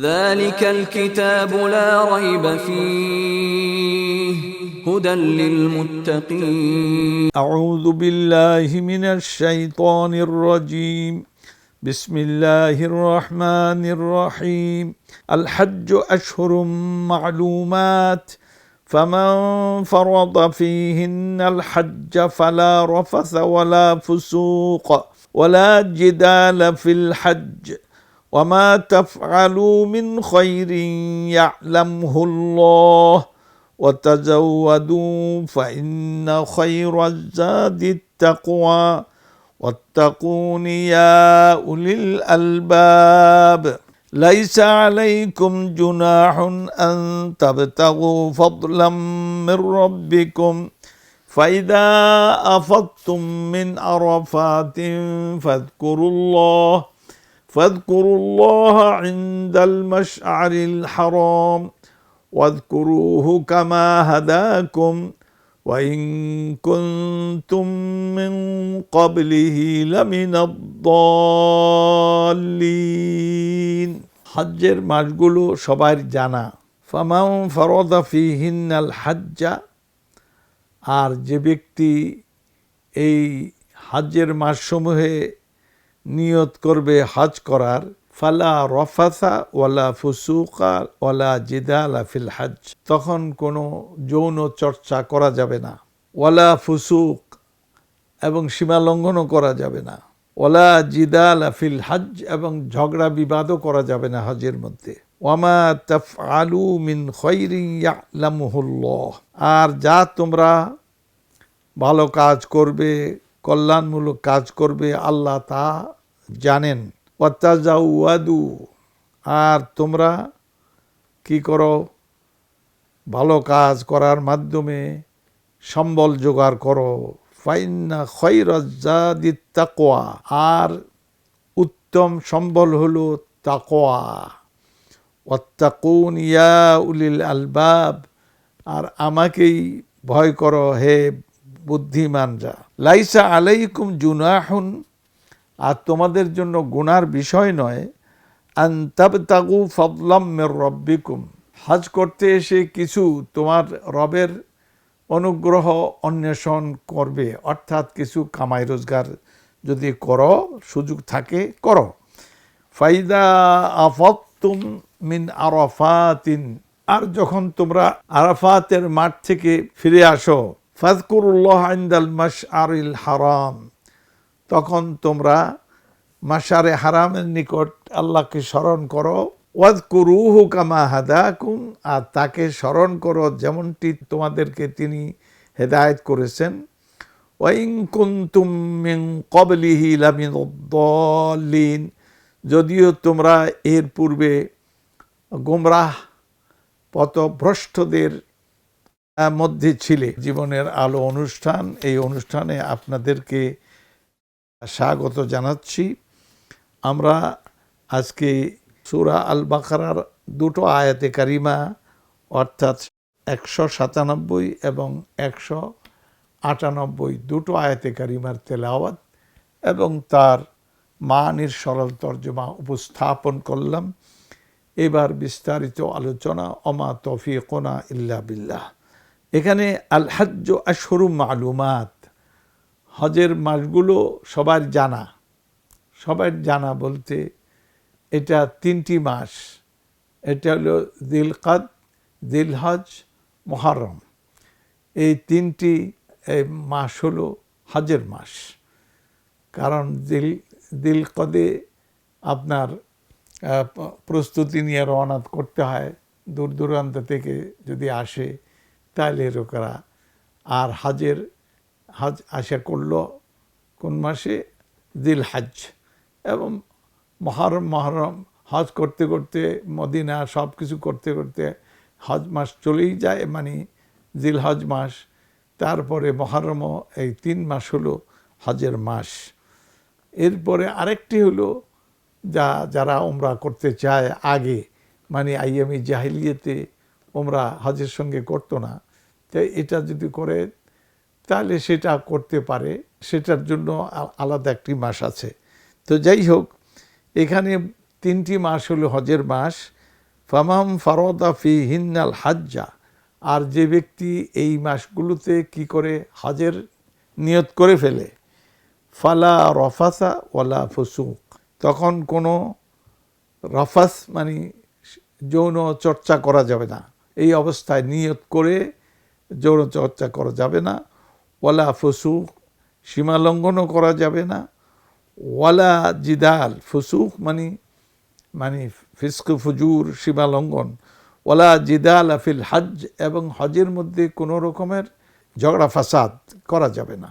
ذلك الكتاب لا ريب فيه هدى للمتقين. أعوذ بالله من الشيطان الرجيم. بسم الله الرحمن الرحيم. الحج أشهر معلومات. فمن فرض فيهن الحج فلا رفث ولا فسوق ولا جدال في الحج. وما تفعلوا من خير يعلمه الله وتزودوا فإن خير الزاد التقوى واتقون يا أولي الألباب ليس عليكم جناح أن تبتغوا فضلا من ربكم فإذا أفضتم من عرفات فاذكروا الله فاذكروا الله عند المشعر الحرام واذكروه كما هداكم وإن كنتم من قبله لمن الضالين হজ্জের মাসগুলো সবার জানা ফামাউ ফরদা ফিহিন্নাল হাজ্জা আর যে ব্যক্তি এই হজ্জের মাসসমূহে নিয়ত করবে হজ করার। ফালা রফাসা ওয়ালা ফুসুকা ওয়ালা জিদালা ফিল হজ। তখন কোনো যৌন চর্চা করা যাবে না। ওয়ালা ফুসুক এবং সীমা লঙ্ঘনও করা যাবে না। ওয়ালা জিদাল ফিল হজ এবং ঝগড়া বিবাদও করা যাবে না হজের মধ্যে। ওয়ামা তফ আলু মিন আর যা তোমরা ভালো কাজ করবে কল্যাণমূলক কাজ করবে, আল্লাহ তা জানেন। ওয়াতাজাউয়াদু আর তোমরা কি করো? ভালো কাজ করার মাধ্যমে সম্বল জোগাড় করো। ফাইন্না খৈরজাদি তাকোয়া আর উত্তম সম্বল হলো তাকোয়া ওয়াত্তাকুন ইয়া উলিল আলবাব, আর আমাকেই ভয় করো, হে বুদ্ধিমানরা লাইসা আলাইকুম জুনাহুন, আর তোমাদের জন্য গুনার বিষয় নয় আন্তাবতাগু ফদলাম মের রব্বিকুম। হাজ করতে এসে কিছু তোমার রবের অনুগ্রহ অন্বেষণ করবে, অর্থাৎ কিছু কামাই রোজগার যদি করো, সুযোগ থাকে, করো। ফাইদা আফতুম মিন আরফাতিন, আর যখন তোমরা আরাফাতের মাঠ থেকে ফিরে আসো ফাজকুরুল্লাহ আইন্দাল মাস আরিল হারাম। তখন তোমরা মাসারে হারামের নিকট আল্লাহকে স্মরণ করো। ওয়াদ কুরুহু কামা হাদাকুম, আর তাকে স্মরণ করো যেমনটি তোমাদেরকে তিনি হেদায়েত করেছেন। ওয়াইং কুন্তুম কবলিহি লামিন যদিও তোমরা এর পূর্বে গোমরাহ পথভ্রষ্টদের মধ্যে ছিলে। জীবনের আলো অনুষ্ঠান, এই অনুষ্ঠানে আপনাদেরকে স্বাগত জানাচ্ছি। আমরা আজকে সুরা আল বাকারার দুটো আয়াতে কারিমা, অর্থাৎ একশো সাতানব্বই এবং একশো আটানব্বই দুটো আয়াতে কারিমার তেলাওয়াত এবং তার মানের সরল তর্জমা উপস্থাপন করলাম। এবার বিস্তারিত আলোচনা অমা তফিকোনা ইল্লা বিল্লাহ। এখানে আল হজ্জ আশরু মালুমাত। হজের মাসগুলো সবার জানা। সবার জানা বলতে এটা তিনটি মাস। এটা হলো দিলকাদ দিলহজ মহরম এই তিনটি মাস হলো হজের মাস। কারণ দিল দিলকদে আপনার প্রস্তুতি নিয়ে রওনা করতে হয়। দূর দূরান্ত থেকে যদি আসে তাহলে লোকেরা আর হাজের, হাজ আশা করল কোন মাসে? দিল হাজ এবং মহরম মহরম, হজ করতে করতে, মদিনা সব কিছু করতে করতে হজ মাস চলেই যায় মানে জিল হজ মাস। তারপরে মহরমও এই তিন মাস হলো হজের মাস। এরপরে আরেকটি হলো যা, যারা ওমরা করতে চায় আগে মানে আইএমই জাহিলিয়েতে ওমরা হজের সঙ্গে করতো না। তাই এটা যদি করে, তাহলে সেটা করতে পারে। সেটার জন্য আলাদা একটি মাস আছে। তো যাই হোক, এখানে তিনটি মাস হলো হজের মাস। ফামাম ফারদা ফি হিন্নাল হাজ্জা। আর যে ব্যক্তি এই মাসগুলোতে কি করে হজের নিয়ত করে ফেলে, ফালা রফাসা ওয়ালা ফুসুক। তখন কোনো রফাস মানে যৌন চর্চা করা যাবে না। এই অবস্থায় নিয়ত করে যৌন চর্চা করা যাবে না। ওয়ালা ফুসুক সীমা লঙ্ঘনও করা যাবে না। ওয়ালা জিদাল, ফুসুক মানে মানে ফিস্ক, ফুজুর সীমা লঙ্ঘন ওয়ালা জিদাল আফিল হজ এবং হজের মধ্যে কোনো রকমের ঝগড়া, ফাসাদ করা যাবে না।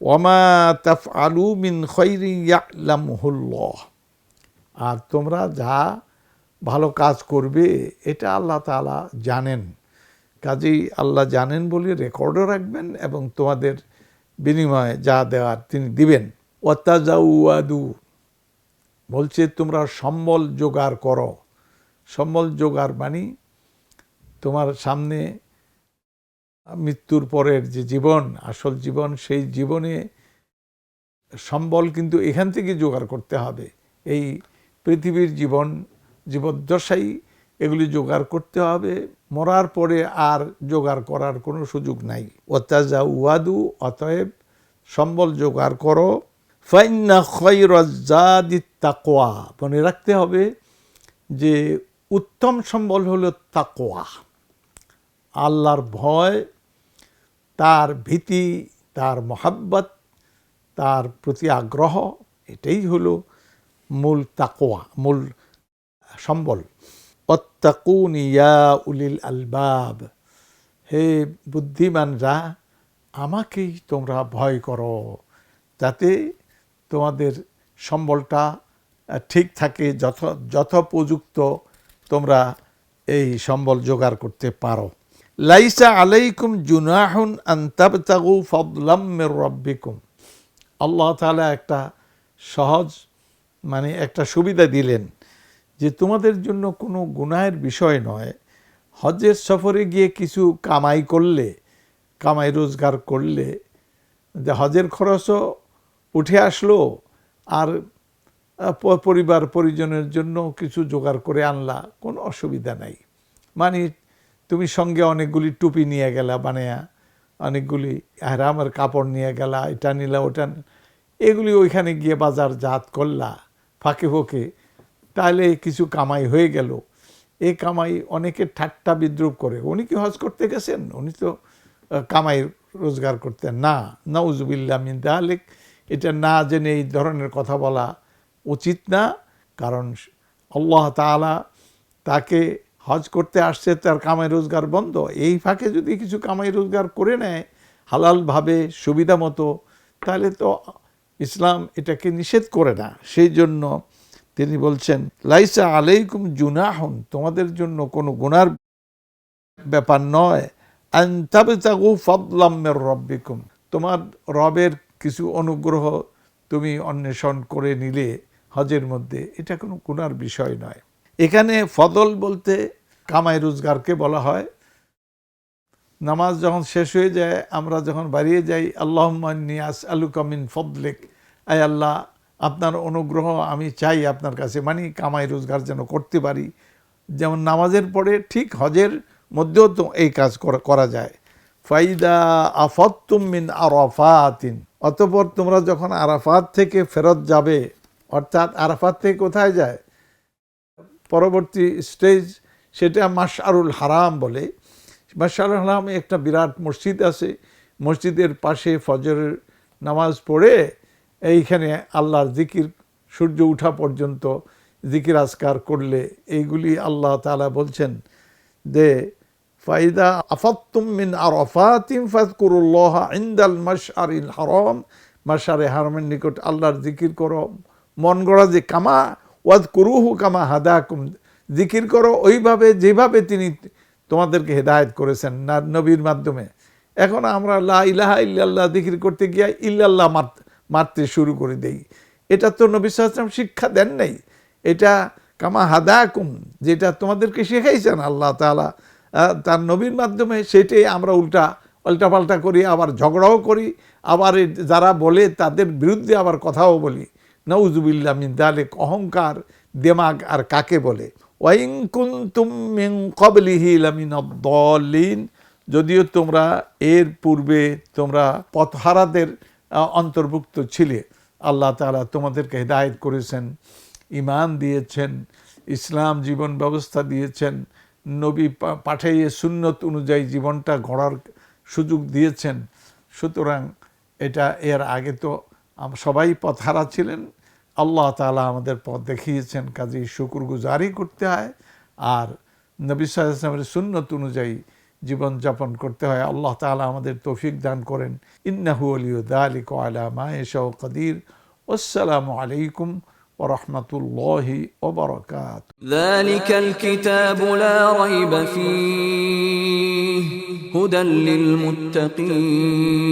ওয়ামা তাফ আলু মিন খৈরি ইয়ালামহুল্লাহ। আর তোমরা যা ভালো কাজ করবে, এটা আল্লাহ তালা জানেন। কাজেই আল্লাহ জানেন বলে রেকর্ডও রাখবেন এবং তোমাদের বিনিময়ে যা দেওয়ার তিনি দিবেন। ওয়াতাজাউয়াদু বলছে তোমরা সম্বল জোগাড় করো। সম্বল জোগাড় মানে তোমার সামনে মৃত্যুর পরের যে জীবন, আসল জীবন, সেই জীবনে সম্বল কিন্তু এখান থেকে জোগাড় করতে হবে। এই পৃথিবীর জীবন জীবদ্দশাই এগুলি জোগাড় করতে হবে। মরার পরে আর জোগাড় করার কোনো সুযোগ নাই। অত্যাজা উয়াদু অতএব সম্বল জোগাড় করো। ফাইন্না খৈরাদি তাকোয়া মনে রাখতে হবে যে উত্তম সম্বল হলো তাকোয়া আল্লাহর ভয়, তার ভীতি, তার মহাব্বত, তার প্রতি আগ্রহ, এটাই হলো মূল তাকোয়া মূল সম্বল। অত্তাকুন ইয়া উলিল আলবাব। হে বুদ্ধিমানরা, আমাকেই তোমরা ভয় করো, যাতে তোমাদের সম্বলটা ঠিক থাকে, যথ, যথোপযুক্ত তোমরা এই সম্বল জোগাড় করতে পারো। লাইসা আলাইকুম জুনাহুন আন্তাবতাগু ফদলাম মির রব্বিকুম। আল্লাহ তাআলা একটা সহজ মানে একটা সুবিধা দিলেন। যে তোমাদের জন্য কোনো গুনাহের বিষয় নয়। হজের সফরে গিয়ে কিছু কামাই করলে, কামাই রোজগার করলে, যে হজের খরচও উঠে আসলো আর পরিবার পরিজনের জন্য কিছু জোগাড় করে আনলা, কোনো অসুবিধা নাই। মানে তুমি সঙ্গে অনেকগুলি টুপি নিয়ে গেলা বানায়া, অনেকগুলি হেরামের কাপড় নিয়ে গেলা, এটা নিলা, ওটা এগুলি ওইখানে গিয়ে বাজার জাত করলা ফাঁকে ফোঁকে তাহলে কিছু কামাই হয়ে গেল। এই কামাই অনেকে ঠাট্টা বিদ্রুপ করে। উনি কি হজ করতে গেছেন? উনি তো কামাই রোজগার করতেন। না নাউজুবিল্লা মিন তাহলেক এটা না জেনে এই ধরনের কথা বলা উচিত না। কারণ আল্লাহ তাআলা তাকে হজ করতে আসছে, তার কামাই রোজগার বন্ধ। এই ফাঁকে যদি কিছু কামাই রোজগার করে নেয়, হালালভাবে, সুবিধা মতো, তাহলে তো ইসলাম এটাকে নিষেধ করে না। সেই জন্য তিনি বলছেন, লাইসা আলাইকুম জুনাহুন, তোমাদের জন্য কোনো গুনার ব্যাপার নয়। রব্বিকুম, তোমার রবের কিছু অনুগ্রহ তুমি অন্বেষণ করে নিলে হজের মধ্যে। এটা কোনো গুনার বিষয় নয়। এখানে ফদল বলতে কামাই রোজগারকে বলা হয়। নামাজ যখন শেষ হয়ে যায়, আমরা যখন বাড়িয়ে যাই আল্লাহ নিয়াস আলু কামিন ফদলেক, আয় আল্লাহ আপনার অনুগ্রহ আমি চাই আপনার কাছে মানে কামাই রোজগার যেন করতে পারি। যেমন নামাজের পরে ঠিক হজের মধ্যেও তো এই কাজ করা- যায়। ফাইদা আফাতুম মিন আরাফাতিন, অতপর তোমরা যখন আরাফাত থেকে ফেরত যাবে, অর্থাৎ আরাফাত থেকে কোথায় যায়? পরবর্তী স্টেজ সেটা মাশারুল হারাম বলে। মাশারুল হারামে একটা বিরাট মসজিদ আছে, মসজিদের পাশে ফজরের নামাজ পড়ে এইখানে আল্লাহর জিকির, সূর্য উঠা পর্যন্ত জিকির আজকার করলে এইগুলি আল্লাহ তাআলা বলছেন যে, ফাইদা আফাত্তুম মিন আরাফাতিন ফাযকুরুল্লাহ ইনদাল মাশআরিল হারাম। মাশআরে হারামের নিকট আল্লাহর জিকির করো, মন গড়া যে কামা ওয়াদ কুরুহু কামা হাদাকুম। জিকির করো ওইভাবে, যেভাবে তিনি তোমাদেরকে হেদায়েত করেছেন না, নবীর মাধ্যমে। এখন আমরা লা ইলাহা ইল্লাল্লাহ জিকির করতে গিয়ে ইল্লাল্লাহ মার- মারতে শুরু করে দেই। এটা তো নবী সাল্লাম শিক্ষা দেন নাই। এটা কামা হাদাকুম যেটা তোমাদেরকে শেখাইছেন আল্লাহ আহ, তার নবীর মাধ্যমে সেটাই আমরা উল্টা উল্টাপাল্টা করি আবার ঝগড়াও করি আবার যারা বলে তাদের বিরুদ্ধে আবার কথাও বলি। নউজুবিল্লা মিন দালেক অহংকার দেমাগ আর কাকে বলে? ওয়াইন কুনতুম মিন ক্বাবলিহি লামিনাদ-দাল্লিন যদিও তোমরা এর পূর্বে তোমরা পথহারাদের অন্তর্ভুক্ত ছিলে। আল্লাহ তাআলা তোমাদেরকে হেদায়েত করেছেন ইমান দিয়েছেন, ইসলাম জীবন ব্যবস্থা দিয়েছেন, নবী পাঠাইয়ে সুন্নত অনুযায়ী জীবনটা গড়ার সুযোগ দিয়েছেন। সুতরাং এটা এর আগে তো সবাই পথহারা ছিলেন। আল্লাহ তাআলা আমাদের পথ দেখিয়েছেন, কাজেই শুকুর গুজারি করতে হয়। আর নবী সাল্লামের সুন্নত অনুযায়ী জীবনযাপন করতে হয় আল্লাহ তাআলা আমাদের তৌফিক দান করেন ইন্নাহু আলিউ দালিক আলা মা ইয়াশাউ কাদির আসসালামু আলাইকুম ওরহমতুল্লাহি ওবরকাত ذلك الكتاب لا ريب فيه هدى للمتقين